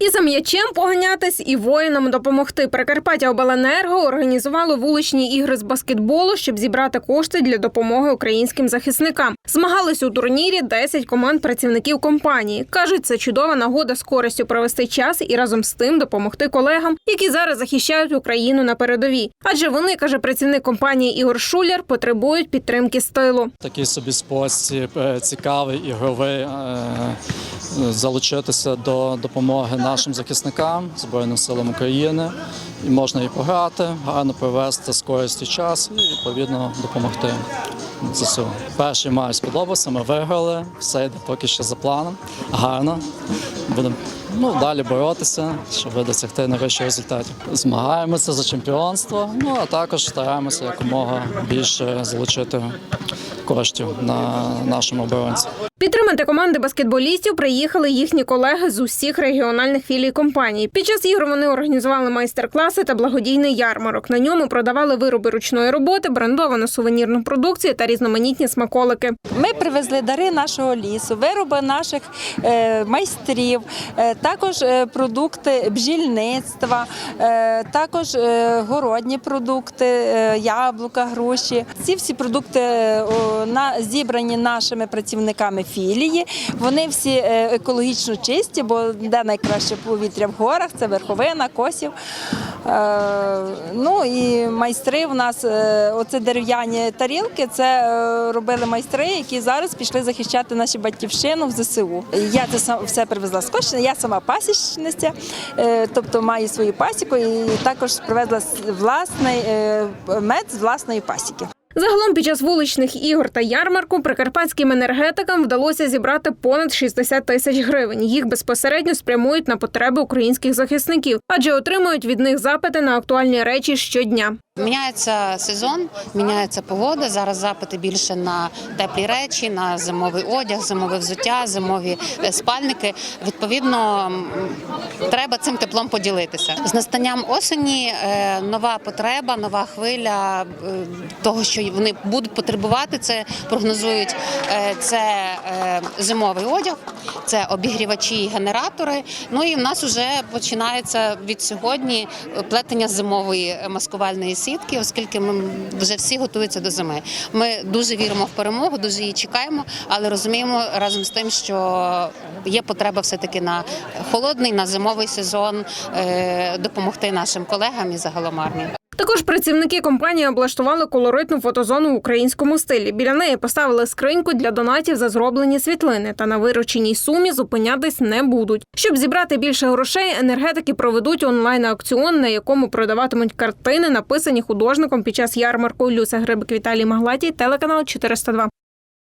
І за м'ячем поганятись, і воїнам допомогти. Прикарпаття Обленерго організувало вуличні ігри з баскетболу, щоб зібрати кошти для допомоги українським захисникам. Змагались у турнірі 10 команд працівників компанії. кажуть, це чудова нагода з користю провести час і разом з тим допомогти колегам, які зараз захищають Україну на передовій. Адже вони каже працівник компанії Ігор Шуляр, потребують підтримки з тилу. такий собі спосіб е, цікавий, ігровий, е, залучитися до допомоги нашим захисникам Збройним силам України. І можна і пограти, гарно провести з час і відповідно допомогти ЗСУ. Перший матч сподобався, ми виграли, все йде поки що за планом. Гарно. Будемо ну, далі боротися, щоб досягти найвищих результатів. Змагаємося за чемпіонство, ну а також стараємося якомога більше залучити коштів на нашому оборонці. Підтримати команди баскетболістів приїхали їхні колеги з усіх регіональних філій компанії. Під час ігор вони організували майстер-класи та благодійний ярмарок. На ньому продавали вироби ручної роботи, брендовану сувенірну продукцію та різноманітні смаколики. Ми привезли дари нашого лісу, вироби наших е, майстрів, е, також е, продукти бджільництва, також городні продукти, яблука, груші. Ці всі продукти на, зібрані нашими працівниками філії. Вони всі е, екологічно чисті, бо де найкраще повітря в горах, це верховина, косів. Е, ну і майстри в нас е, оце дерев'яні тарілки. Це робили майстри, які зараз пішли захищати нашу батьківщину в ЗСУ. Я це все привезла з Кошина. Я сама пасічниця, тобто маю свою пасіку і також привезла власний мед з власної пасіки. Загалом під час вуличних ігор та ярмарку прикарпатським енергетикам вдалося зібрати понад 60 тисяч гривень. Їх безпосередньо спрямують на потреби українських захисників, адже отримують від них запити на актуальні речі щодня. Міняється сезон, міняється погода. Зараз запити більше на теплі речі, на зимовий одяг, зимове взуття, зимові е, спальники. Відповідно, треба цим теплом поділитися. З настанням осені е, нова потреба, нова хвиля е, того, що вони будуть потребувати. Це прогнозують. Це зимовий одяг, це обігрівачі і генератори. Ну і в нас вже починається від сьогодні плетення зимової маскувальної сітки, оскільки ми вже всі готуються до зими. Ми дуже віримо в перемогу, дуже її чекаємо, але розуміємо разом з тим, що є потреба все таки на холодний, на зимовий сезон е, допомогти нашим колегам і загалом армії. Також працівники компанії облаштували колоритну фотозону в українському стилі. Біля неї поставили скриньку для донатів за зроблені світлини та на вирученій сумі зупинятись не будуть. Щоб зібрати більше грошей, енергетики проведуть онлайн аукціон, на якому продаватимуть картини, написані художником під час ярмарку. Люся Грибик Віталій Маглатій, телеканал 402.